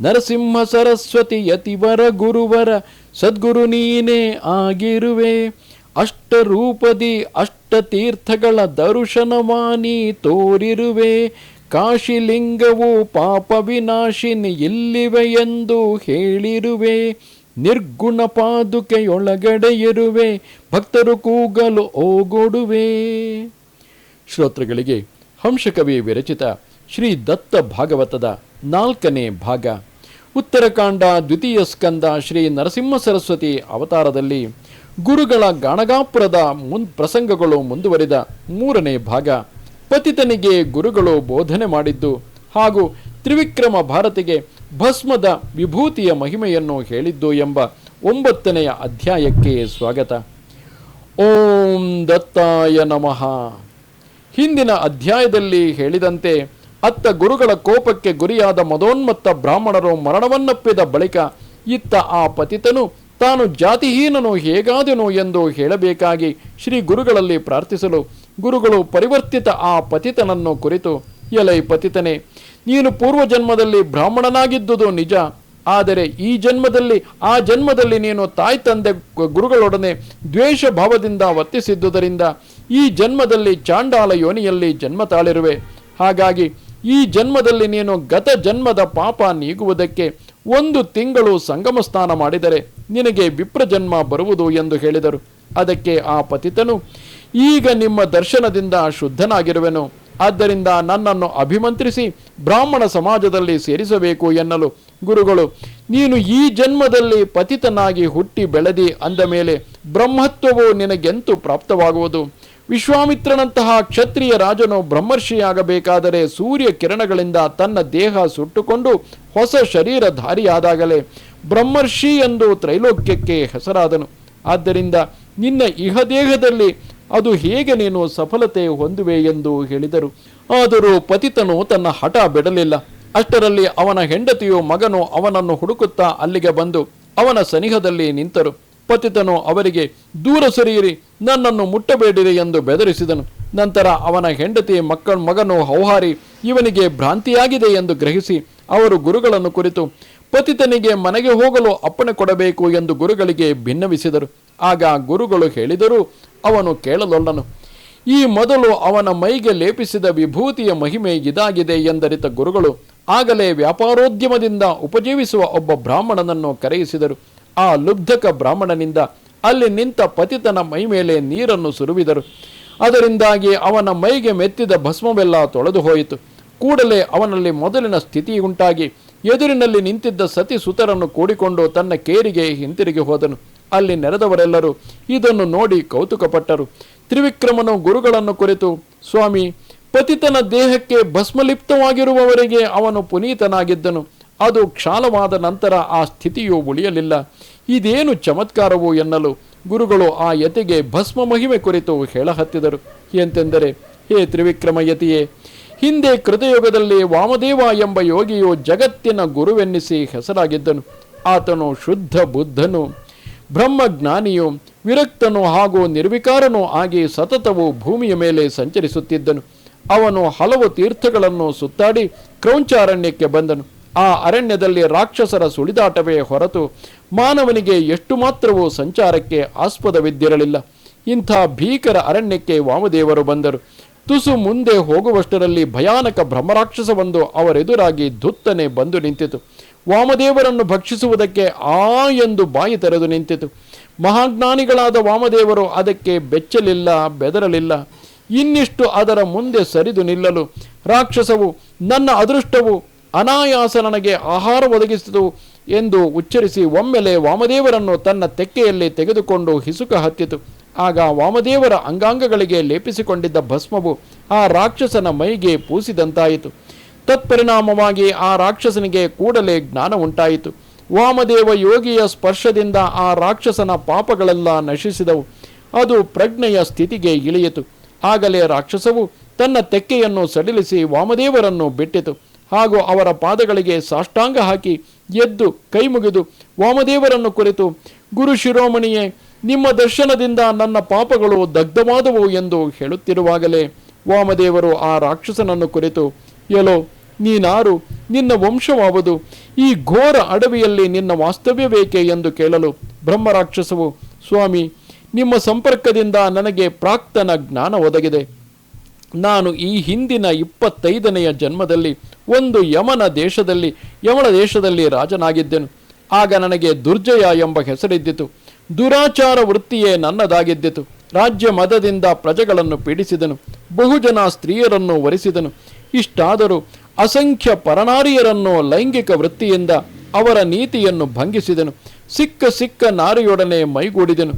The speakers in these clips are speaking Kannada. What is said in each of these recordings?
ನರಸಿಂಹ ಸರಸ್ವತಿ ಯತಿವರ ಗುರುವರ, ಸದ್ಗುರು ನೀನೇ ಆಗಿರುವೆ. ಅಷ್ಟರೂಪದಿ ಅಷ್ಟತೀರ್ಥಗಳ ದರ್ಶನವಾನಿ ತೋರಿರುವೆ. ಕಾಶಿಲಿಂಗವು ಪಾಪ ವಿನಾಶಿನಿ ಇಲ್ಲಿವೆ ಎಂದು ಹೇಳಿರುವೆ. ನಿರ್ಗುಣ ಪಾದುಕೆಯೊಳಗಡೆ ಇರುವೆ ಭಕ್ತರು ಕೂಗಲು ಓಗೊಡುವೆ. ಶ್ರೋತೃಗಳಿಗೆ ಹಂಸಕವಿ ವಿರಚಿತ ಶ್ರೀ ದತ್ತ ಭಾಗವತದ ನಾಲ್ಕನೇ ಭಾಗ. ಉತ್ತರಕಾಂಡ ದ್ವಿತೀಯ ಸ್ಕಂದ ಶ್ರೀ ನರಸಿಂಹ ಸರಸ್ವತಿ ಅವತಾರದಲ್ಲಿ ಗುರುಗಳ ಗಾಣಗಾಪುರದ ಮುನ್ ಪ್ರಸಂಗಗಳು ಮುಂದುವರಿದ ಮೂರನೇ ಭಾಗ. ಪತಿತನಿಗೆ ಗುರುಗಳು ಬೋಧನೆ ಮಾಡಿದ್ದು ಹಾಗೂ ತ್ರಿವಿಕ್ರಮ ಭಾರತಿಗೆ ಭಸ್ಮದ ವಿಭೂತಿಯ ಮಹಿಮೆಯನ್ನು ಹೇಳಿದ್ದು ಎಂಬ ಒಂಬತ್ತನೆಯ ಅಧ್ಯಾಯಕ್ಕೆ ಸ್ವಾಗತ. ಓಂ ದತ್ತಾಯ ನಮಃ. ಹಿಂದಿನ ಅಧ್ಯಾಯದಲ್ಲಿ ಹೇಳಿದಂತೆ ಅತ್ತ ಗುರುಗಳ ಕೋಪಕ್ಕೆ ಗುರಿಯಾದ ಮದೋನ್ಮತ್ತ ಬ್ರಾಹ್ಮಣರು ಮರಣವನ್ನಪ್ಪಿದ ಬಳಿಕ ಇತ್ತ ಆ ಪತಿತನು ತಾನು ಜಾತಿಹೀನನು ಹೇಗಾದನು ಎಂದು ಹೇಳಬೇಕಾಗಿ ಶ್ರೀ ಗುರುಗಳಲ್ಲಿ ಪ್ರಾರ್ಥಿಸಲು ಗುರುಗಳು ಪರಿವರ್ತಿತ ಆ ಪತಿತನನ್ನು ಕುರಿತು, ಎಲೈ ಪತಿತನೆ, ನೀನು ಪೂರ್ವ ಜನ್ಮದಲ್ಲಿ ಬ್ರಾಹ್ಮಣನಾಗಿದ್ದುದು ನಿಜ, ಆದರೆ ಈ ಜನ್ಮದಲ್ಲಿ, ಆ ಜನ್ಮದಲ್ಲಿ ನೀನು ತಾಯಿ ತಂದೆ ಗುರುಗಳೊಡನೆ ದ್ವೇಷ ಭಾವದಿಂದ ವರ್ತಿಸಿದ್ದುದರಿಂದ ಈ ಜನ್ಮದಲ್ಲಿ ಚಾಂಡಾಲ ಯೋನಿಯಲ್ಲಿ ಜನ್ಮ ತಾಳಿರುವೆ. ಹಾಗಾಗಿ ಈ ಜನ್ಮದಲ್ಲಿ ನೀನು ಗತ ಜನ್ಮದ ಪಾಪ ನೀಗುವುದಕ್ಕೆ ಒಂದು ತಿಂಗಳು ಸಂಗಮ ಸ್ನಾನ ಮಾಡಿದರೆ ನಿನಗೆ ವಿಪ್ರ ಜನ್ಮ ಬರುವುದು ಎಂದು ಹೇಳಿದರು. ಅದಕ್ಕೆ ಆ ಪತಿತನು, ಈಗ ನಿಮ್ಮ ದರ್ಶನದಿಂದ ಶುದ್ಧನಾಗಿರುವೆನು. ಆದ್ದರಿಂದ ನನ್ನನ್ನು ಅಭಿಮಂತ್ರಿಸಿ ಬ್ರಾಹ್ಮಣ ಸಮಾಜದಲ್ಲಿ ಸೇರಿಸಬೇಕು ಎನ್ನಲು. ಗುರುಗಳು, ನೀನು ಈ ಜನ್ಮದಲ್ಲಿ ಪತಿತನಾಗಿ ಹುಟ್ಟಿ ಬೆಳೆದಿ ಅಂದ ಮೇಲೆ ಬ್ರಹ್ಮತ್ವವು ನಿನಗೆಂತು ಪ್ರಾಪ್ತವಾಗುವುದು? ವಿಶ್ವಾಮಿತ್ರನಂತಹ ಕ್ಷತ್ರಿಯ ರಾಜನು ಬ್ರಹ್ಮರ್ಷಿಯಾಗಬೇಕಾದರೆ ಸೂರ್ಯ ಕಿರಣಗಳಿಂದ ತನ್ನ ದೇಹ ಸುಟ್ಟುಕೊಂಡು ಹೊಸ ಶರೀರಧಾರಿಯಾದಾಗಲೇ ಬ್ರಹ್ಮರ್ಷಿ ಎಂದು ತ್ರೈಲೋಕ್ಯಕ್ಕೆ ಹೆಸರಾದನು. ಆದ್ದರಿಂದ ನಿನ್ನ ಇಹ ದೇಹದಲ್ಲಿ ಅದು ಹೇಗೆ ನೀನು ಸಫಲತೆ ಹೊಂದುವೆ ಎಂದು ಹೇಳಿದರು. ಆದರೂ ಪತಿತನು ತನ್ನ ಹಠ ಬಿಡಲಿಲ್ಲ. ಅಷ್ಟರಲ್ಲಿ ಅವನ ಹೆಂಡತಿಯು ಮಗನು ಅವನನ್ನು ಹುಡುಕುತ್ತಾ ಅಲ್ಲಿಗೆ ಬಂದು ಅವನ ಸನಿಹದಲ್ಲಿ ನಿಂತರು. ಪತಿತನು ಅವರಿಗೆ, ದೂರ ಸರಿಯಿರಿ, ನನ್ನನ್ನು ಮುಟ್ಟಬೇಡಿರಿ ಎಂದು ಬೆದರಿಸಿದನು. ನಂತರ ಅವನ ಹೆಂಡತಿ ಮಕ್ಕಳ, ಮಗನು ಹೌಹಾರಿ, ಇವನಿಗೆ ಭ್ರಾಂತಿಯಾಗಿದೆ ಎಂದು ಗ್ರಹಿಸಿ ಅವರು ಗುರುಗಳನ್ನು ಕುರಿತು, ಪತಿತನಿಗೆ ಮನೆಗೆ ಹೋಗಲು ಅಪ್ಪಣೆ ಕೊಡಬೇಕು ಎಂದು ಗುರುಗಳಿಗೆ ಭಿನ್ನವಿಸಿದರು ಆಗ ಗುರುಗಳು ಹೇಳಿದರೂ ಅವನು ಕೇಳಲೊಲ್ಲನು. ಈ ಮೊದಲು ಅವನ ಮೈಗೆ ಲೇಪಿಸಿದ ವಿಭೂತಿಯ ಮಹಿಮೆ ಇದಾಗಿದೆ ಎಂದರಿತ ಗುರುಗಳು, ಆಗಲೇ ವ್ಯಾಪಾರೋದ್ಯಮದಿಂದ ಉಪಜೀವಿಸುವ ಒಬ್ಬ ಬ್ರಾಹ್ಮಣನನ್ನು ಕರೆಯಿಸಿದರು. ಆ ಲುಬ್ಧಕ ಬ್ರಾಹ್ಮಣನಿಂದ ಅಲ್ಲಿ ನಿಂತ ಪತಿತನ ಮೈ ಮೇಲೆ ನೀರನ್ನು ಸುರುವಿದರು. ಅದರಿಂದಾಗಿ ಅವನ ಮೈಗೆ ಮೆತ್ತಿದ ಭಸ್ಮವೆಲ್ಲ ತೊಳೆದು ಹೋಯಿತು. ಕೂಡಲೇ ಅವನಲ್ಲಿ ಮೊದಲಿನ ಸ್ಥಿತಿ ಉಂಟಾಗಿ ಎದುರಿನಲ್ಲಿ ನಿಂತಿದ್ದ ಸತಿ ಸುತರನ್ನು ಕೂಡಿಕೊಂಡು ತನ್ನ ಕೇರಿಗೆ ಹಿಂತಿರುಗಿ ಹೋದನು. ಅಲ್ಲಿ ನೆರೆದವರೆಲ್ಲರೂ ಇದನ್ನು ನೋಡಿ ಕೌತುಕಪಟ್ಟರು. ತ್ರಿವಿಕ್ರಮನು ಗುರುಗಳನ್ನು ಕುರಿತು, ಸ್ವಾಮಿ, ಪತಿತನ ದೇಹಕ್ಕೆ ಭಸ್ಮಲಿಪ್ತವಾಗಿರುವವರೆಗೆ ಅವನು ಪುನೀತನಾಗಿದ್ದನು. ಅದು ಕ್ಷಾಲವಾದ ನಂತರ ಆ ಸ್ಥಿತಿಯು ಉಳಿಯಲಿಲ್ಲ. ಇದೇನು ಚಮತ್ಕಾರವು ಎನ್ನಲು ಗುರುಗಳು ಆ ಯತಿಗೆ ಭಸ್ಮ ಮಹಿಮೆ ಕುರಿತು ಹೇಳಹತ್ತಿದರು. ಎಂತೆಂದರೆ, ಹೇ ತ್ರಿವಿಕ್ರಮ ಯತಿಯೇ ಹಿಂದೆ ಕೃತಯುಗದಲ್ಲಿ ವಾಮದೇವ ಎಂಬ ಯೋಗಿಯು ಜಗತ್ತಿನ ಗುರುವೆನ್ನಿಸಿ ಹೆಸರಾಗಿದ್ದನು. ಆತನು ಶುದ್ಧ ಬುದ್ಧನು, ಬ್ರಹ್ಮಜ್ಞಾನಿಯು, ವಿರಕ್ತನು ಹಾಗೂ ನಿರ್ವಿಕಾರನೂ ಆಗಿ ಸತತವು ಭೂಮಿಯ ಮೇಲೆ ಸಂಚರಿಸುತ್ತಿದ್ದನು. ಅವನು ಹಲವು ತೀರ್ಥಗಳನ್ನು ಸುತ್ತಾಡಿ ಕ್ರೌಂಚಾರಣ್ಯಕ್ಕೆ ಬಂದನು. ಆ ಅರಣ್ಯದಲ್ಲಿ ರಾಕ್ಷಸರ ಸುಳಿದಾಟವೇ ಹೊರತು ಮಾನವನಿಗೆ ಎಷ್ಟು ಮಾತ್ರವೂ ಸಂಚಾರಕ್ಕೆ ಆಸ್ಪದವಿದ್ದಿರಲಿಲ್ಲ. ಇಂಥ ಭೀಕರ ಅರಣ್ಯಕ್ಕೆ ವಾಮದೇವರು ಬಂದರು. ತುಸು ಮುಂದೆ ಹೋಗುವಷ್ಟರಲ್ಲಿ ಭಯಾನಕ ಬ್ರಹ್ಮರಾಕ್ಷಸವೊಂದು ಅವರೆದುರಾಗಿ ಧುತ್ತನೆ ಬಂದು ನಿಂತಿತು. ವಾಮದೇವರನ್ನು ಭಕ್ಷಿಸುವುದಕ್ಕೆ ಆ ಎಂದು ಬಾಯಿ ತೆರೆದು ನಿಂತಿತು. ಮಹಾಜ್ಞಾನಿಗಳಾದ ವಾಮದೇವರು ಅದಕ್ಕೆ ಬೆಚ್ಚಲಿಲ್ಲ, ಬೆದರಲಿಲ್ಲ. ಇನ್ನಿಷ್ಟು ಅದರ ಮುಂದೆ ಸರಿದು ನಿಲ್ಲಲು ರಾಕ್ಷಸವು, ನನ್ನ ಅದೃಷ್ಟವು ಅನಾಯಾಸ ನನಗೆ ಆಹಾರ ಒದಗಿಸಿತು ಎಂದು ಉಚ್ಚರಿಸಿ ಒಮ್ಮೆಲೆ ವಾಮದೇವರನ್ನು ತನ್ನ ತೆಕ್ಕೆಯಲ್ಲಿ ತೆಗೆದುಕೊಂಡು ಹಿಸುಕ ಹತ್ತಿತು. ಆಗ ವಾಮದೇವರ ಅಂಗಾಂಗಗಳಿಗೆ ಲೇಪಿಸಿಕೊಂಡಿದ್ದ ಭಸ್ಮವು ಆ ರಾಕ್ಷಸನ ಮೈಗೆ ಪೂಸಿದಂತಾಯಿತು. ತತ್ಪರಿಣಾಮವಾಗಿ ಆ ರಾಕ್ಷಸನಿಗೆ ಕೂಡಲೇ ಜ್ಞಾನ ಉಂಟಾಯಿತು. ವಾಮದೇವ ಯೋಗಿಯ ಸ್ಪರ್ಶದಿಂದ ಆ ರಾಕ್ಷಸನ ಪಾಪಗಳೆಲ್ಲ ನಶಿಸಿದವು. ಅದು ಪ್ರಜ್ಞೆಯ ಸ್ಥಿತಿಗೆ ಇಳಿಯಿತು. ಆಗಲೇ ರಾಕ್ಷಸವು ತನ್ನ ತೆಕ್ಕೆಯನ್ನು ಸಡಿಲಿಸಿ ವಾಮದೇವರನ್ನು ಬಿಟ್ಟಿತು. ಹಾಗೂ ಅವರ ಪಾದಗಳಿಗೆ ಸಾಷ್ಟಾಂಗ ಹಾಕಿ ಎದ್ದು ಕೈ ಮುಗಿದು ವಾಮದೇವರನ್ನು ಕುರಿತು, ಗುರು ಶಿರೋಮಣಿಯೇ, ನಿಮ್ಮ ದರ್ಶನದಿಂದ ನನ್ನ ಪಾಪಗಳು ದಗ್ಧವಾದವು ಎಂದು ಹೇಳುತ್ತಿರುವಾಗಲೇ ವಾಮದೇವರು ಆ ರಾಕ್ಷಸನನ್ನು ಕುರಿತು, ಎಲೋ, ನೀನಾರು, ನಿನ್ನ ವಂಶವಾವುದು, ಈ ಘೋರ ಅಡವಿಯಲ್ಲಿ ನಿನ್ನ ವಾಸ್ತವ್ಯ ಬೇಕೆ ಎಂದು ಕೇಳಲು ಬ್ರಹ್ಮರಾಕ್ಷಸವು, ಸ್ವಾಮಿ, ನಿಮ್ಮ ಸಂಪರ್ಕದಿಂದ ನನಗೆ ಪ್ರಾಕ್ತನ ಜ್ಞಾನ ಒದಗಿದೆ. ನಾನು ಈ ಹಿಂದಿನ ಇಪ್ಪತ್ತೈದನೆಯ ಜನ್ಮದಲ್ಲಿ ಒಂದು ಯಮನ ದೇಶದಲ್ಲಿ ಯಮನ ದೇಶದಲ್ಲಿ ರಾಜನಾಗಿದ್ದೆನು. ಆಗ ನನಗೆ ದುರ್ಜಯ ಎಂಬ ಹೆಸರಿದ್ದಿತು. ದುರಾಚಾರ ವೃತ್ತಿಯೇ ನನ್ನದಾಗಿದ್ದಿತು. ರಾಜ್ಯ ಮದದಿಂದ ಪ್ರಜೆಗಳನ್ನು ಪೀಡಿಸಿದನು. ಬಹುಜನ ಸ್ತ್ರೀಯರನ್ನು ವರಿಸಿದನು. ಇಷ್ಟಾದರೂ ಅಸಂಖ್ಯ ಪರನಾರಿಯರನ್ನು ಲೈಂಗಿಕ ವೃತ್ತಿಯಿಂದ ಅವರ ನೀತಿಯನ್ನು ಭಂಗಿಸಿದನು. ಸಿಕ್ಕ ಸಿಕ್ಕ ನಾರಿಯೊಡನೆ ಮೈಗೂಡಿದನು.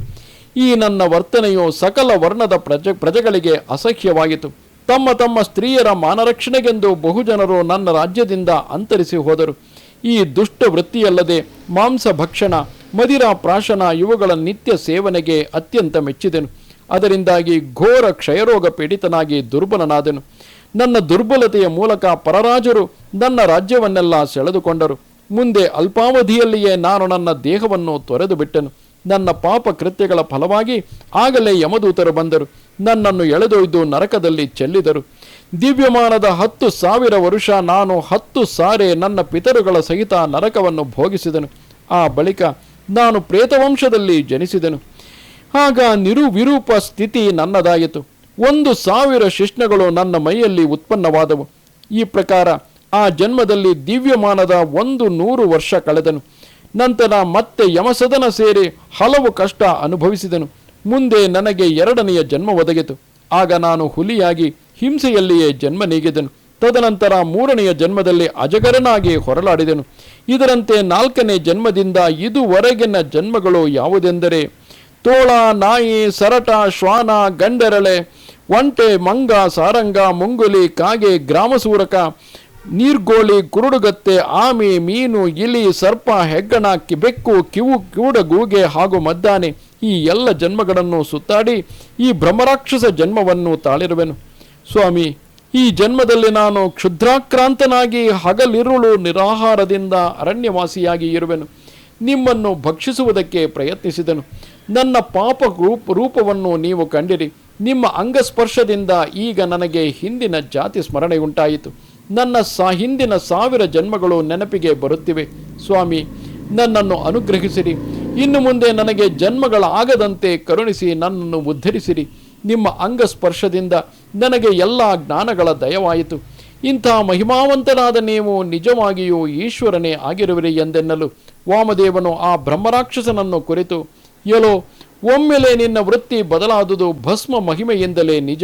ಈ ನನ್ನ ವರ್ತನೆಯು ಸಕಲ ವರ್ಣದ ಪ್ರಜೆ, ಪ್ರಜೆಗಳಿಗೆ ಅಸಹ್ಯವಾಯಿತು ತಮ್ಮ ತಮ್ಮ ಸ್ತ್ರೀಯರ ಮಾನರಕ್ಷಣೆಗೆಂದು ಬಹುಜನರು ನನ್ನ ರಾಜ್ಯದಿಂದ ಅಂತರಿಸಿ ಹೋದರು. ಈ ದುಷ್ಟ ವೃತ್ತಿಯಲ್ಲದೆ ಮಾಂಸ ಭಕ್ಷಣ, ಮದಿರ ಪ್ರಾಶನ ಇವುಗಳ ನಿತ್ಯ ಸೇವನೆಗೆ ಅತ್ಯಂತ ಮೆಚ್ಚಿದೆನು. ಅದರಿಂದಾಗಿ ಘೋರ ಕ್ಷಯರೋಗ ಪೀಡಿತನಾಗಿ ದುರ್ಬಲನಾದೆನು. ನನ್ನ ದುರ್ಬಲತೆಯ ಮೂಲಕ ಪರರಾಜರು ನನ್ನ ರಾಜ್ಯವನ್ನೆಲ್ಲ ಸೆಳೆದುಕೊಂಡರು. ಮುಂದೆ ಅಲ್ಪಾವಧಿಯಲ್ಲಿಯೇ ನಾನು ನನ್ನ ದೇಹವನ್ನು ತೊರೆದು ಬಿಟ್ಟೆನು ನನ್ನ ಪಾಪ ಕೃತ್ಯಗಳ ಫಲವಾಗಿ ಆಗಲೇ ಯಮದೂತರು ಬಂದರು. ನನ್ನನ್ನು ಎಳೆದೊಯ್ದು ನರಕದಲ್ಲಿ ಚೆಲ್ಲಿದರು. ದಿವ್ಯಮಾನದ ಹತ್ತು ಸಾವಿರ ವರುಷ ನಾನು ಹತ್ತು ಸಾರೆ ನನ್ನ ಪಿತರುಗಳ ಸಹಿತ ನರಕವನ್ನು ಭೋಗಿಸಿದನು. ಆ ಬಳಿಕ ನಾನು ಪ್ರೇತವಂಶದಲ್ಲಿ ಜನಿಸಿದನು. ಆಗ ನಿರುವಿರೂಪ ಸ್ಥಿತಿ ನನ್ನದಾಯಿತು. ಒಂದು ಸಾವಿರ ಶಿಷ್ಣಗಳು ನನ್ನ ಮೈಯಲ್ಲಿ ಉತ್ಪನ್ನವಾದವು. ಈ ಪ್ರಕಾರ ಆ ಜನ್ಮದಲ್ಲಿ ದಿವ್ಯಮಾನದ ಒಂದು ನೂರು ವರ್ಷ ಕಳೆದನು. ನಂತರ ಮತ್ತೆ ಯಮಸದನ ಸೇರಿ ಹಲವು ಕಷ್ಟ ಅನುಭವಿಸಿದನು. ಮುಂದೆ ನನಗೆ ಎರಡನೆಯ ಜನ್ಮ ಒದಗಿತು. ಆಗ ನಾನು ಹುಲಿಯಾಗಿ ಹಿಂಸೆಯಲ್ಲಿಯೇ ಜನ್ಮ ನೀಗಿದನು. ತದನಂತರ ಮೂರನೆಯ ಜನ್ಮದಲ್ಲಿ ಅಜಗರನಾಗಿ ಹೊರಲಾಡಿದನು. ಇದರಂತೆ ನಾಲ್ಕನೇ ಜನ್ಮದಿಂದ ಇದುವರೆಗಿನ ಜನ್ಮಗಳು ಯಾವುದೆಂದರೆ, ತೋಳ, ನಾಯಿ, ಸರಟ, ಶ್ವಾನ, ಗಂಡೆರಳೆ, ಒಂಟೆ, ಮಂಗ, ಸಾರಂಗ, ಮುಂಗುಲಿ, ಕಾಗೆ, ಗ್ರಾಮಸೂರಕ ನೀರ್ಗೋಳಿ, ಕುರುಡುಗತ್ತೆ, ಆಮಿ, ಮೀನು, ಇಲಿ, ಸರ್ಪ ಹೆಗ್ಗಣ ಕಿಬೆಕ್ಕು ಕಿವು ಕಿವುಡ ಗೂಗೆ ಹಾಗೂ ಮದ್ದಾನೆ ಈ ಎಲ್ಲ ಜನ್ಮಗಳನ್ನು ಸುತ್ತಾಡಿ ಈ ಬ್ರಹ್ಮರಾಕ್ಷಸ ಜನ್ಮವನ್ನು ತಾಳಿರುವೆನು. ಸ್ವಾಮಿ, ಈ ಜನ್ಮದಲ್ಲಿ ನಾನು ಕ್ಷುದ್ರಾಕ್ರಾಂತನಾಗಿ ಹಗಲಿರುಳು ನಿರಾಹಾರದಿಂದ ಅರಣ್ಯವಾಸಿಯಾಗಿ ಇರುವೆನು. ನಿಮ್ಮನ್ನು ಭಕ್ಷಿಸುವುದಕ್ಕೆ ಪ್ರಯತ್ನಿಸಿದನು. ನನ್ನ ಪಾಪ ರೂಪ, ರೂಪವನ್ನು ನೀವು ಕಂಡಿರಿ. ನಿಮ್ಮ ಅಂಗಸ್ಪರ್ಶದಿಂದ ಈಗ ನನಗೆ ಹಿಂದಿನ ಜಾತಿ ಸ್ಮರಣೆ ಉಂಟಾಯಿತು ನನ್ನ ಸಾ, ಹಿಂದಿನ ಸಾವಿರ ಜನ್ಮಗಳು ನೆನಪಿಗೆ ಬರುತ್ತಿವೆ. ಸ್ವಾಮಿ, ನನ್ನನ್ನು ಅನುಗ್ರಹಿಸಿರಿ. ಇನ್ನು ಮುಂದೆ ನನಗೆ ಜನ್ಮಗಳಾಗದಂತೆ ಕರುಣಿಸಿ ನನ್ನನ್ನು ಉದ್ಧರಿಸಿರಿ. ನಿಮ್ಮ ಅಂಗಸ್ಪರ್ಶದಿಂದ ನನಗೆ ಎಲ್ಲ ಜ್ಞಾನಗಳ ದಯವಾಯಿತು. ಇಂಥ ಮಹಿಮಾವಂತನಾದ ನೀವು ನಿಜವಾಗಿಯೂ ಈಶ್ವರನೇ ಆಗಿರುವಿರಿ ಎಂದೆನ್ನಲು ವಾಮದೇವನು ಆ ಬ್ರಹ್ಮರಾಕ್ಷಸನನ್ನು ಕುರಿತು ಎಲೋ ಒಮ್ಮೆಲೆ ನಿನ್ನ ವೃತ್ತಿ ಬದಲಾದುದು ಭಸ್ಮ ಮಹಿಮೆಯಿಂದಲೇ ನಿಜ.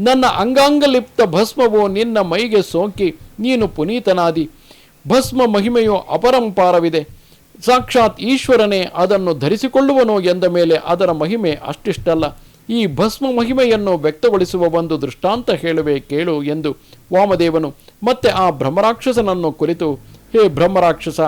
ನನ್ನ ಅಂಗಾಂಗಲಿಪ್ತ ಭಸ್ಮವು ನಿನ್ನ ಮೈಗೆ ಸೋಂಕಿ, ನೀನು ಪುನೀತನಾದಿ. ಭಸ್ಮ ಮಹಿಮೆಯು ಅಪರಂಪಾರವಿದೆ. ಸಾಕ್ಷಾತ್ ಈಶ್ವರನೇ ಅದನ್ನು ಧರಿಸಿಕೊಳ್ಳುವನು ಎಂದ ಮೇಲೆ ಅದರ ಮಹಿಮೆ ಅಷ್ಟಿಷ್ಟಲ್ಲ. ಈ ಭಸ್ಮ ಮಹಿಮೆಯನ್ನು ವ್ಯಕ್ತಗೊಳಿಸುವ ಒಂದು ದೃಷ್ಟಾಂತ ಹೇಳುವೆ ಕೇಳು ಎಂದು ವಾಮದೇವನು ಮತ್ತೆ ಆ ಬ್ರಹ್ಮರಾಕ್ಷಸನನ್ನು ಕುರಿತು, ಹೇ ಬ್ರಹ್ಮರಾಕ್ಷಸ,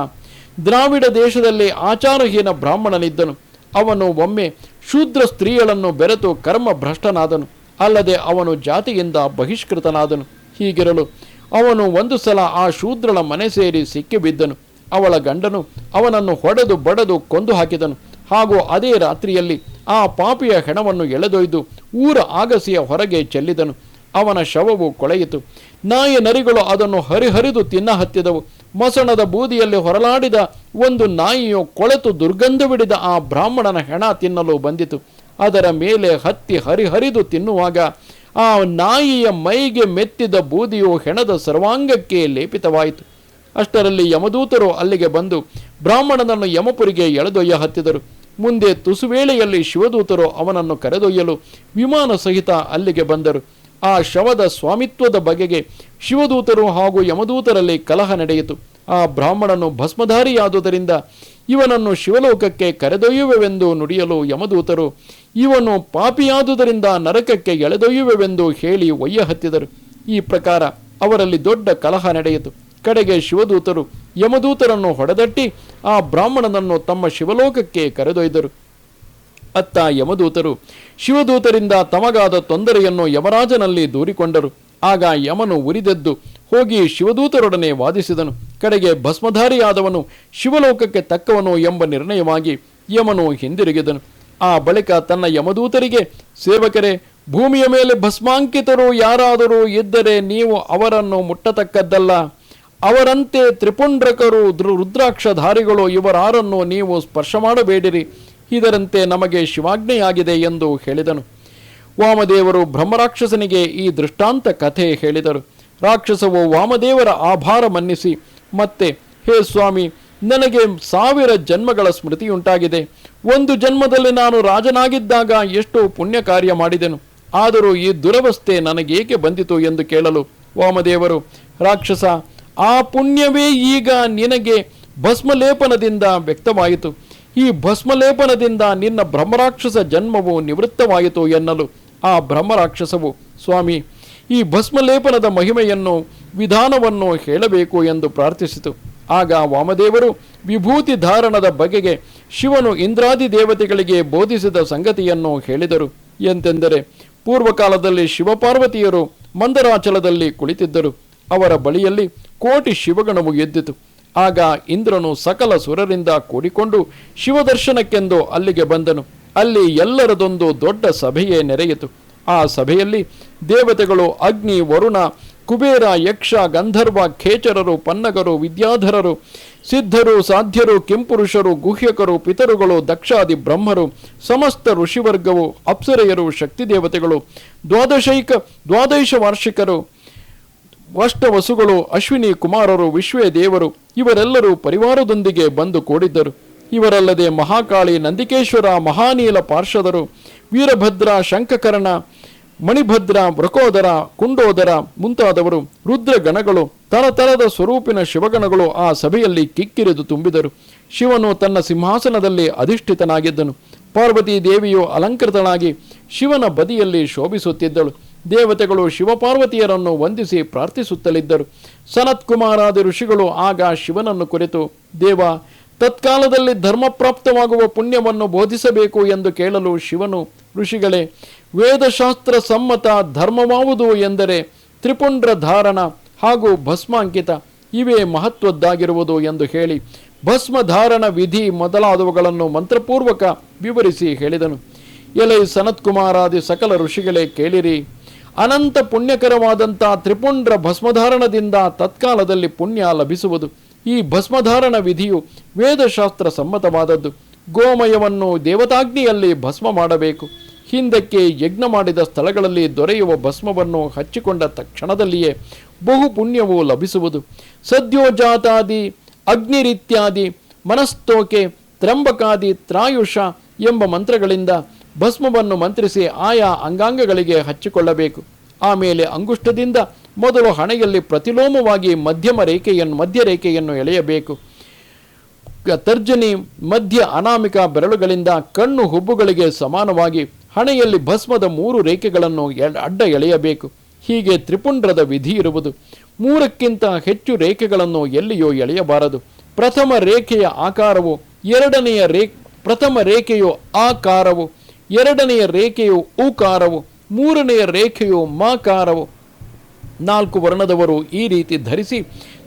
ದ್ರಾವಿಡ ದೇಶದಲ್ಲಿ ಆಚಾರಹೀನ ಬ್ರಾಹ್ಮಣನಿದ್ದನು. ಅವನು ಒಮ್ಮೆ ಶೂದ್ರ ಸ್ತ್ರೀಯಳನ್ನು ಬೆರೆತು ಕರ್ಮ ಭ್ರಷ್ಟನಾದನು ಅಲ್ಲದೆ ಅವನು ಜಾತಿಯಿಂದ ಬಹಿಷ್ಕೃತನಾದನು. ಹೀಗಿರಲು ಅವನು ಒಂದು ಸಲ ಆ ಶೂದ್ರಳ ಮನೆ ಸೇರಿ ಸಿಕ್ಕಿಬಿದ್ದನು. ಅವಳ ಗಂಡನು ಅವನನ್ನು ಹೊಡೆದು ಬಡದು ಕೊಂದು ಹಾಕಿದನು. ಹಾಗೂ ಅದೇ ರಾತ್ರಿಯಲ್ಲಿ ಆ ಪಾಪಿಯ ಹೆಣವನ್ನು ಎಳೆದೊಯ್ದು ಊರ ಆಗಸಿಯ ಹೊರಗೆ ಚೆಲ್ಲಿದನು. ಅವನ ಶವವು ಕೊಳೆಯಿತು. ನಾಯಿ ನರಿಗಳು ಅದನ್ನು ಹರಿಹರಿದು ತಿನ್ನ ಹತ್ತಿದವು ಮಸಣದ ಬೂದಿಯಲ್ಲಿ ಹೊರಲಾಡಿದ ಒಂದು ನಾಯಿಯು ಕೊಳೆತು ದುರ್ಗಂಧವಿಡಿದ ಆ ಬ್ರಾಹ್ಮಣನ ಹೆಣ ತಿನ್ನಲು ಬಂದಿತು. ಅದರ ಮೇಲೆ ಹತ್ತಿ ಹರಿಹರಿದು ತಿನ್ನುವಾಗ ಆ ನಾಯಿಯ ಮೈಗೆ ಮೆತ್ತಿದ ಬೂದಿಯು ಹೆಣದ ಸರ್ವಾಂಗಕ್ಕೆ ಲೇಪಿತವಾಯಿತು. ಅಷ್ಟರಲ್ಲಿ ಯಮದೂತರು ಅಲ್ಲಿಗೆ ಬಂದು ಬ್ರಾಹ್ಮಣನನ್ನು ಯಮಪುರಿಗೆ ಎಳೆದೊಯ್ಯ ಹತ್ತಿದರು. ಮುಂದೆ ತುಸುವೇಳೆಯಲ್ಲಿ ಶಿವದೂತರು ಅವನನ್ನು ಕರೆದೊಯ್ಯಲು ವಿಮಾನ ಸಹಿತ ಅಲ್ಲಿಗೆ ಬಂದರು. ಆ ಶವದ ಸ್ವಾಮಿತ್ವದ ಬಗೆಗೆ ಶಿವದೂತರು ಹಾಗೂ ಯಮದೂತರಲ್ಲಿ ಕಲಹ ನಡೆಯಿತು. ಆ ಬ್ರಾಹ್ಮಣನು ಭಸ್ಮಧಾರಿಯಾದುದರಿಂದ ಇವನನ್ನು ಶಿವಲೋಕಕ್ಕೆ ಕರೆದೊಯ್ಯುವೆವೆಂದು ನುಡಿಯಲು ಯಮದೂತರು, ಇವನು ಪಾಪಿಯಾದುದರಿಂದ ನರಕಕ್ಕೆ ಎಳೆದೊಯ್ಯುವೆವೆಂದು ಹೇಳಿ ಒಯ್ಯ ಹತ್ತಿದರು ಈ ಪ್ರಕಾರ ಅವರಲ್ಲಿ ದೊಡ್ಡ ಕಲಹ ನಡೆಯಿತು. ಕಡೆಗೆ ಶಿವದೂತರು ಯಮದೂತರನ್ನು ಹೊಡೆದಟ್ಟಿ ಆ ಬ್ರಾಹ್ಮಣನನ್ನು ತಮ್ಮ ಶಿವಲೋಕಕ್ಕೆ ಕರೆದೊಯ್ದರು. ಅತ್ತ ಯಮದೂತರು ಶಿವದೂತರಿಂದ ತಮಗಾದ ತೊಂದರೆಯನ್ನು ಯಮರಾಜನಲ್ಲಿ ದೂರಿಕೊಂಡರು. ಆಗ ಯಮನು ಉರಿದೆದ್ದು ಹೋಗಿ ಶಿವದೂತರೊಡನೆ ವಾದಿಸಿದನು. ಕಡೆಗೆ ಭಸ್ಮಧಾರಿಯಾದವನು ಶಿವಲೋಕಕ್ಕೆ ತಕ್ಕವನು ಎಂಬ ನಿರ್ಣಯವಾಗಿ ಯಮನು ಹಿಂದಿರುಗಿದನು. ಆ ಬಳಿಕ ತನ್ನ ಯಮದೂತರಿಗೆ, ಸೇವಕರೇ, ಭೂಮಿಯ ಮೇಲೆ ಭಸ್ಮಾಂಕಿತರು ಯಾರಾದರೂ ಇದ್ದರೆ ನೀವು ಅವರನ್ನು ಮುಟ್ಟತಕ್ಕದ್ದಲ್ಲ. ಅವರಂತೆ ತ್ರಿಪುಂಡ್ರಕರು ದ್ರು- ರುದ್ರಾಕ್ಷಧಾರಿಗಳು ಇವರಾರನ್ನು ನೀವು ಸ್ಪರ್ಶ ಮಾಡಬೇಡಿರಿ. ಇದರಂತೆ ನಮಗೆ ಶಿವಾಜ್ಞೆಯಾಗಿದೆ ಎಂದು ಹೇಳಿದನು. ವಾಮದೇವರು ಬ್ರಹ್ಮರಾಕ್ಷಸನಿಗೆ ಈ ದೃಷ್ಟಾಂತ ಕಥೆ ಹೇಳಿದರು. ರಾಕ್ಷಸವು ವಾಮದೇವರ ಆಭಾರ ಮನ್ನಿಸಿ, ಮತ್ತೆ ಹೇ ಸ್ವಾಮಿ, ನನಗೆ ಸಾವಿರ ಜನ್ಮಗಳ ಸ್ಮೃತಿಯುಂಟಾಗಿದೆ. ಒಂದು ಜನ್ಮದಲ್ಲಿ ನಾನು ರಾಜನಾಗಿದ್ದಾಗ ಎಷ್ಟು ಪುಣ್ಯ ಕಾರ್ಯ ಮಾಡಿದೆನು. ಆದರೂ ಈ ದುರವಸ್ಥೆ ನನಗೇಕೆ ಬಂದಿತು ಎಂದು ಕೇಳಲು ವಾಮದೇವರು, ರಾಕ್ಷಸ, ಆ ಪುಣ್ಯವೇ ಈಗ ನಿನಗೆ ಭಸ್ಮಲೇಪನದಿಂದ ವ್ಯಕ್ತವಾಯಿತು. ಈ ಭಸ್ಮಲೇಪನದಿಂದ ನಿನ್ನ ಬ್ರಹ್ಮರಾಕ್ಷಸ ಜನ್ಮವು ನಿವೃತ್ತವಾಯಿತು ಎನ್ನಲು ಆ ಬ್ರಹ್ಮರಾಕ್ಷಸವು. ಸ್ವಾಮಿ, ಈ ಭಸ್ಮಲೇಪನದ ಮಹಿಮೆಯನ್ನು, ವಿಧಾನವನ್ನು ಹೇಳಬೇಕು ಎಂದು ಪ್ರಾರ್ಥಿಸಿತು. ಆಗ ವಾಮದೇವರು ವಿಭೂತಿ ಧಾರಣದ ಬಗೆಗೆ ಶಿವನು ಇಂದ್ರಾದಿ ದೇವತೆಗಳಿಗೆ ಬೋಧಿಸಿದ ಸಂಗತಿಯನ್ನು ಹೇಳಿದರು. ಎಂತೆಂದರೆ, ಪೂರ್ವಕಾಲದಲ್ಲಿ ಶಿವಪಾರ್ವತಿಯರು ಮಂದರಾಚಲದಲ್ಲಿ ಕುಳಿತಿದ್ದರು. ಅವರ ಬಳಿಯಲ್ಲಿ ಕೋಟಿ ಶಿವಗಣವು ಎದ್ದಿತು. ಆಗ ಇಂದ್ರನು ಸಕಲ ಸುರರಿಂದ ಕೂಡಿಕೊಂಡು ಶಿವದರ್ಶನಕ್ಕೆಂದು ಅಲ್ಲಿಗೆ ಬಂದನು. ಅಲ್ಲಿ ಎಲ್ಲರದೊಂದು ದೊಡ್ಡ ಸಭೆಯೇ ನೆರೆಯಿತು. ಆ ಸಭೆಯಲ್ಲಿ ದೇವತೆಗಳು ಅಗ್ನಿ, ವರುಣ, ಕುಬೇರ, ಯಕ್ಷ, ಗಂಧರ್ವ, ಖೇಚರರು, ಪನ್ನಗರು, ವಿದ್ಯಾಧರರು, ಸಿದ್ಧರು, ಸಾಧ್ಯರು, ಕೆಂಪುರುಷರು, ಗುಹ್ಯಕರು, ಪಿತರುಗಳು, ದಕ್ಷಾದಿ ಬ್ರಹ್ಮರು, ಸಮಸ್ತ ಋಷಿವರ್ಗವು, ಅಪ್ಸರೆಯರು, ಶಕ್ತಿ ದೇವತೆಗಳು, ದ್ವಾದಶೈಕ, ದ್ವಾದಶ ವಾರ್ಷಿಕರು ವಷ್ಟವಸುಗಳು ಅಶ್ವಿನಿ ಕುಮಾರರು ವಿಶ್ವೇ ದೇವರು ಇವರೆಲ್ಲರೂ ಪರಿವಾರದೊಂದಿಗೆ ಬಂದು ಕೂಡಿದ್ದರು. ಇವರಲ್ಲದೆ ಮಹಾಕಾಳಿ ನಂದಿಕೇಶ್ವರ, ಮಹಾನೀಲ ಪಾರ್ಷದರು, ವೀರಭದ್ರ ಶಂಕಕರ್ಣ ಮಣಿಭದ್ರ ವೃಕೋದರ ಕುಂಡೋದರ ಮುಂತಾದವರು ರುದ್ರಗಣಗಳು ತರತರದ ಸ್ವರೂಪಿನ ಶಿವಗಣಗಳು ಆ ಸಭೆಯಲ್ಲಿ ಕಿಕ್ಕಿರಿದು ತುಂಬಿದರು. ಶಿವನು ತನ್ನ ಸಿಂಹಾಸನದಲ್ಲಿ ಅಧಿಷ್ಠಿತನಾಗಿದ್ದನು. ಪಾರ್ವತಿ ದೇವಿಯು ಅಲಂಕೃತನಾಗಿ ಶಿವನ ಬದಿಯಲ್ಲಿ ಶೋಭಿಸುತ್ತಿದ್ದಳು. ದೇವತೆಗಳು ಶಿವಪಾರ್ವತಿಯರನ್ನು ವಂದಿಸಿ ಪ್ರಾರ್ಥಿಸುತ್ತಲಿದ್ದರು. ಸನತ್ಕುಮಾರಾದಿ ಋಷಿಗಳು ಆಗ ಶಿವನನ್ನು ಕುರಿತು, ದೇವ ತತ್ಕಾಲದಲ್ಲಿ ಧರ್ಮಪ್ರಾಪ್ತವಾಗುವ ಪುಣ್ಯವನ್ನು ಬೋಧಿಸಬೇಕು ಎಂದು ಕೇಳಲು ಶಿವನು, ಋಷಿಗಳೇ, ವೇದಶಾಸ್ತ್ರ ಸಮ್ಮತ ಧರ್ಮವಾವುದು ಎಂದರೆ ತ್ರಿಪುಂಡ್ರ ಧಾರಣ ಹಾಗೂ ಭಸ್ಮಾಂಕಿತ ಇವೇ ಮಹತ್ವದ್ದಾಗಿರುವುದು ಎಂದು ಹೇಳಿ ಭಸ್ಮಧಾರಣ ವಿಧಿ ಮೊದಲಾದವುಗಳನ್ನು ಮಂತ್ರಪೂರ್ವಕ ವಿವರಿಸಿ ಹೇಳಿದನು. ಎಲೈ ಸನತ್ಕುಮಾರಾದಿ ಸಕಲ ಋಷಿಗಳೇ ಕೇಳಿರಿ, ಅನಂತ ಪುಣ್ಯಕರವಾದಂಥ ತ್ರಿಪುಂಡ್ರ ಭಸ್ಮಧಾರಣದಿಂದ ತತ್ಕಾಲದಲ್ಲಿ ಪುಣ್ಯ ಲಭಿಸುವುದು. ಈ ಭಸ್ಮಧಾರಣ ವಿಧಿಯು ವೇದಶಾಸ್ತ್ರ ಸಮ್ಮತವಾದದ್ದು. ಗೋಮಯವನ್ನು ದೇವತಾಗ್ನಿಯಲ್ಲಿ ಭಸ್ಮ ಮಾಡಬೇಕು. ಹಿಂದಕ್ಕೆ ಯಜ್ಞ ಮಾಡಿದ ಸ್ಥಳಗಳಲ್ಲಿ ದೊರೆಯುವ ಭಸ್ಮವನ್ನು ಹಚ್ಚಿಕೊಂಡ ತಕ್ಷಣದಲ್ಲಿಯೇ ಬಹು ಪುಣ್ಯವು ಲಭಿಸುವುದು. ಸದ್ಯೋಜಾತಾದಿ, ಅಗ್ನಿರಿತ್ಯಾದಿ, ಮನಸ್ತೋಕೆ ತ್ರಂಬಕಾದಿ ತ್ರಾಯುಷ ಎಂಬ ಮಂತ್ರಗಳಿಂದ ಭಸ್ಮವನ್ನು ಮಂತ್ರಿಸಿ ಆಯಾ ಅಂಗಾಂಗಗಳಿಗೆ ಹಚ್ಚಿಕೊಳ್ಳಬೇಕು. ಆಮೇಲೆ ಅಂಗುಷ್ಟದಿಂದ ಮೊದಲು ಹಣೆಯಲ್ಲಿ ಪ್ರತಿಲೋಮವಾಗಿ ಮಧ್ಯಮ ರೇಖೆಯನ್ನು, ಮಧ್ಯ ರೇಖೆಯನ್ನು ಎಳೆಯಬೇಕು. ತರ್ಜನಿ ಮಧ್ಯ ಅನಾಮಿಕ ಬೆರಳುಗಳಿಂದ ಕಣ್ಣು ಹುಬ್ಬುಗಳಿಗೆ ಸಮಾನವಾಗಿ ಹಣೆಯಲ್ಲಿ ಭಸ್ಮದ ಮೂರು ರೇಖೆಗಳನ್ನು ಅಡ್ಡ ಎಳೆಯಬೇಕು. ಹೀಗೆ ತ್ರಿಪುಂಡ್ರದ ವಿಧಿ ಇರುವುದು. ಮೂರಕ್ಕಿಂತ ಹೆಚ್ಚು ರೇಖೆಗಳನ್ನು ಎಲ್ಲಿಯೂ ಎಳೆಯಬಾರದು. ಪ್ರಥಮ ರೇಖೆಯ ಆಕಾರವು ಎರಡನೆಯ ರೇ, ಪ್ರಥಮ ರೇಖೆಯು ಆಕಾರವು, ಎರಡನೆಯ ರೇಖೆಯು ಉಕಾರವು, ಮೂರನೆಯ ರೇಖೆಯು ಮಾಕಾರವು ನಾಲ್ಕು ವರ್ಣದವರು ಈ ರೀತಿ ಧರಿಸಿ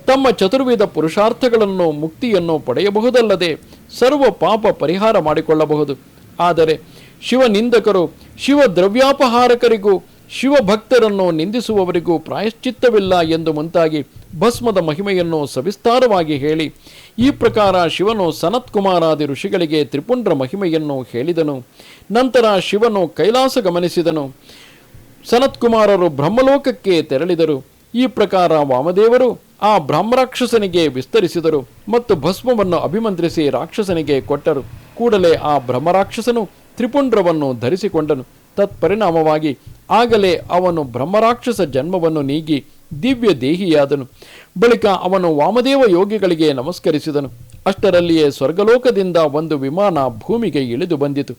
ತಮ್ಮ ಚತುರ್ವಿಧ ಪುರುಷಾರ್ಥಗಳನ್ನು ಮುಕ್ತಿಯನ್ನು ಪಡೆಯಬಹುದಲ್ಲದೆ ಸರ್ವ ಪಾಪ ಪರಿಹಾರ ಮಾಡಿಕೊಳ್ಳಬಹುದು. ಆದರೆ ಶಿವನಿಂದಕರು ಶಿವ ದ್ರವ್ಯಾಪಹಾರಕರಿಗೂ ಶಿವಭಕ್ತರನ್ನು ನಿಂದಿಸುವವರಿಗೂ ಪ್ರಾಯಶ್ಚಿತ್ತವಿಲ್ಲ ಎಂದು ಮುಂತಾಗಿ ಭಸ್ಮದ ಮಹಿಮೆಯನ್ನು ಸವಿಸ್ತಾರವಾಗಿ ಹೇಳಿ, ಈ ಪ್ರಕಾರ ಶಿವನು ಸನತ್ಕುಮಾರಾದಿ ಋಷಿಗಳಿಗೆ ತ್ರಿಪುಂಡ್ರ ಮಹಿಮೆಯನ್ನು ಹೇಳಿದನು. ನಂತರ ಶಿವನು ಕೈಲಾಸ ಗಮನಿಸಿದನು. ಸನತ್ಕುಮಾರರು ಬ್ರಹ್ಮಲೋಕಕ್ಕೆ ತೆರಳಿದರು. ಈ ಪ್ರಕಾರ ವಾಮದೇವರು ಆ ಬ್ರಹ್ಮರಾಕ್ಷಸನಿಗೆ ವಿಸ್ತರಿಸಿದರು ಮತ್ತು ಭಸ್ಮವನ್ನು ಅಭಿಮಂತ್ರಿಸಿ ರಾಕ್ಷಸನಿಗೆ ಕೊಟ್ಟರು. ಕೂಡಲೇ ಆ ಬ್ರಹ್ಮರಾಕ್ಷಸನು ತ್ರಿಪುಂಡ್ರವನ್ನು ಧರಿಸಿಕೊಂಡನು. ತತ್ಪರಿಣಾಮವಾಗಿ ಆಗಲೇ ಅವನು ಬ್ರಹ್ಮರಾಕ್ಷಸ ಜನ್ಮವನ್ನು ನೀಗಿ ದಿವ್ಯ ದೇಹಿಯಾದನು ಬಳಿಕ ಅವನು ವಾಮದೇವ ಯೋಗಿಗಳಿಗೆ ನಮಸ್ಕರಿಸಿದನು. ಅಷ್ಟರಲ್ಲಿಯೇ ಸ್ವರ್ಗಲೋಕದಿಂದ ಒಂದು ವಿಮಾನ ಭೂಮಿಗೆ ಇಳಿದು ಬಂದಿತು.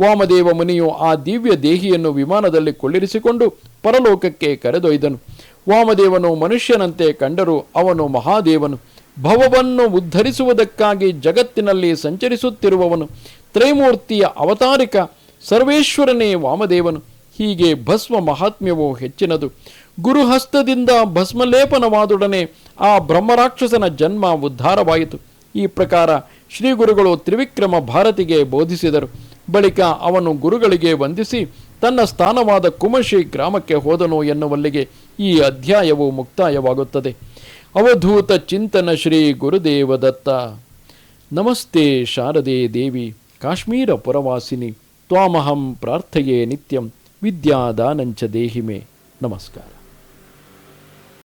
ವಾಮದೇವ ಮುನಿಯು ಆ ದಿವ್ಯ ದೇಹಿಯನ್ನು ವಿಮಾನದಲ್ಲಿ ಕೊಳ್ಳಿರಿಸಿಕೊಂಡು ಪರಲೋಕಕ್ಕೆ ಕರೆದೊಯ್ದನು. ವಾಮದೇವನು ಮನುಷ್ಯನಂತೆ ಕಂಡರೂ ಅವನು ಮಹಾದೇವನು. ಭವವನ್ನು ಉದ್ಧರಿಸುವುದಕ್ಕಾಗಿ ಜಗತ್ತಿನಲ್ಲಿ ಸಂಚರಿಸುತ್ತಿರುವವನು. ತ್ರೈಮೂರ್ತಿಯ ಅವತಾರಿಕ ಸರ್ವೇಶ್ವರನೇ ವಾಮದೇವನು. ಹೀಗೆ ಭಸ್ಮ ಮಹಾತ್ಮ್ಯವು ಹೆಚ್ಚಿನದು. ಗುರುಹಸ್ತದಿಂದ ಭಸ್ಮಲೇಪನವಾದೊಡನೆ ಆ ಬ್ರಹ್ಮರಾಕ್ಷಸನ ಜನ್ಮ ಉದ್ಧಾರವಾಯಿತು. ಈ ಪ್ರಕಾರ ಶ್ರೀ ಗುರುಗಳು ತ್ರಿವಿಕ್ರಮ ಭಾರತಿಗೆ ಬೋಧಿಸಿದರು. ಬಳಿಕ ಅವನು ಗುರುಗಳಿಗೆ ವಂದಿಸಿ ತನ್ನ ಸ್ಥಾನವಾದ ಕುಮಶಿ ಗ್ರಾಮಕ್ಕೆ ಹೋದನು ಎನ್ನುವಲ್ಲಿಗೆ ಈ ಅಧ್ಯಾಯವು ಮುಕ್ತಾಯವಾಗುತ್ತದೆ. ಅವಧೂತ ಚಿಂತನ ಶ್ರೀ ಗುರುದೇವ ದತ್ತ ನಮಸ್ತೆ ಶಾರದೆ ದೇವಿ, ಕಾಶ್ಮೀರ ಪುರವಾಸಿನಿ, ತ್ವಾಮಹಂ ಪ್ರಾರ್ಥೆಯೇ ನಿತ್ಯಂ, ವಿದ್ಯಾದಾನಂಚ ದೇಹಿಮೆ. ನಮಸ್ಕಾರ.